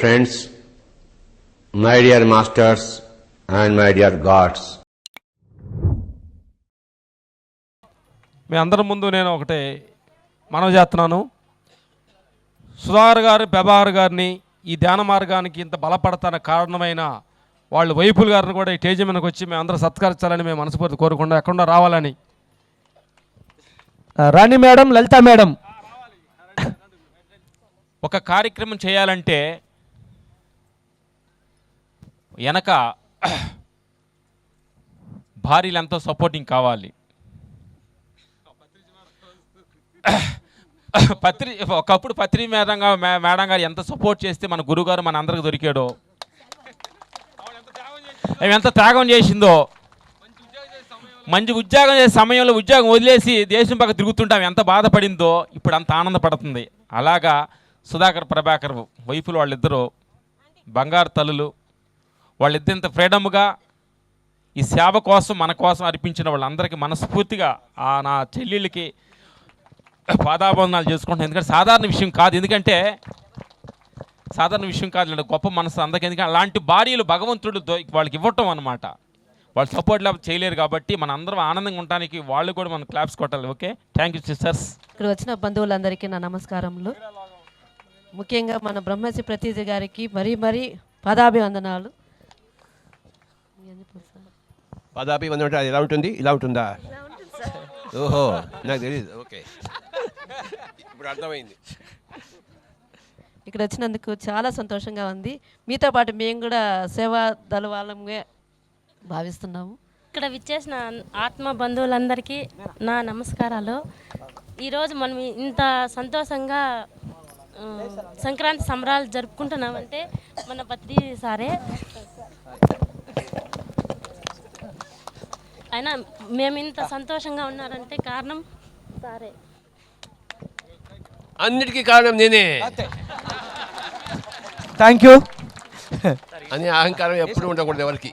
friends, my dear masters, and my dear gods. మీ అందరి ముందు నేను ఒకటి మనవి చేస్తున్నాను. సుధాకర్ గారు పెబార్ గారిని ఈ ధ్యాన మార్గానికి ఇంత బలపడతాన కారణమైన వాళ్ళు వైపుల్ గారిని కూడా ఈ స్టేజ్ మీదకి వచ్చి మేము అందరూ సత్కరించాలని మేము మనస్ఫూర్తి కోరుకుండా ఎక్కడ రావాలని. Rani madam Lalitha madam. ఒక కార్యక్రమం చేయాలంటే వెనక భార్యలు ఎంతో సపోర్టింగ్ కావాలి. పత్రి ఒకప్పుడు పత్రి మేడం మే- మేడం గారు ఎంత సపోర్ట్ చేస్తే మన గురుగారు మన అందరికి దొరికాడో. ఆమె ఎంత త్యాగం చేసిందో. మంచి ఉద్యోగం చేసే సమయంలో ఉద్యోగం వదిలేసి దేశం పక్క తిరుగుతుంటే ఎంత బాధపడిందో ఇప్పుడు అంత ఆనందపడుతుంది. అలాగా సుధాకర్ ప్రభాకర్ వైఫులు వాళ్ళిద్దరూ బంగారు తల్లులు వాళ్ళిద్దరు ఇంత ఫ్రీడమ్గా ఈ సేవ కోసం మన కోసం అర్పించిన వాళ్ళందరికీ మనస్ఫూర్తిగా ఆ నా చెల్లెళ్ళకి పాదాబంధనాలు చేసుకుంటాను ఎందుకంటే సాధారణ విషయం కాదు. ఎందుకంటే సాధారణ విషయం కాదు. గొప్ప మనసు అందరికీ. ఎందుకంటే అలాంటి భార్యలు భగవంతుడు వాళ్ళకి ఇవ్వటం అనమాట వాళ్ళు సపోర్ట్ లేకపోతే చేయలేరు కాబట్టి మన అందరం ఆనందంగా ఉండడానికి వాళ్ళు కూడా మనం క్లాప్స్ కొట్టాలి. ఓకే? థ్యాంక్ యూ సిస్టర్స్ ఇక్కడ వచ్చిన బంధువులందరికీ నా నమస్కారములు. ముఖ్యంగా మన బ్రహ్మశ్రీ ప్రతీజ గారికి మరీ మరీ పదాభివందనాలు. పదాపి వంద అది ఎలా ఉంటుంది? ఇలా ఉంటుందా? ఓహో నాకు తెలియదు ఓకే. ఇప్పుడు అర్థమైంది. ఇక్కడ వచ్చినందుకు చాలా సంతోషంగా ఉంది. మీతో పాటు మేము కూడా సేవా దళ వాళ్ళంగా భావిస్తున్నాము. ఇక్కడ విచ్చేసిన ఆత్మ బంధువులందరికీ నా నమస్కారాలు. ఈరోజు మనం ఇంత సంతోషంగా సంక్రాంతి సంబరాలు జరుపుకుంటున్నామంటే మన పత్రి సారే అయినా మేము ఇంత సంతోషంగా ఉన్నారంటే కారణం సారే. అన్నిటికీ కారణం నేనే. థ్యాంక్ యూ అని అహంకారం ఎప్పుడు ఉండకూడదు ఎవరికి.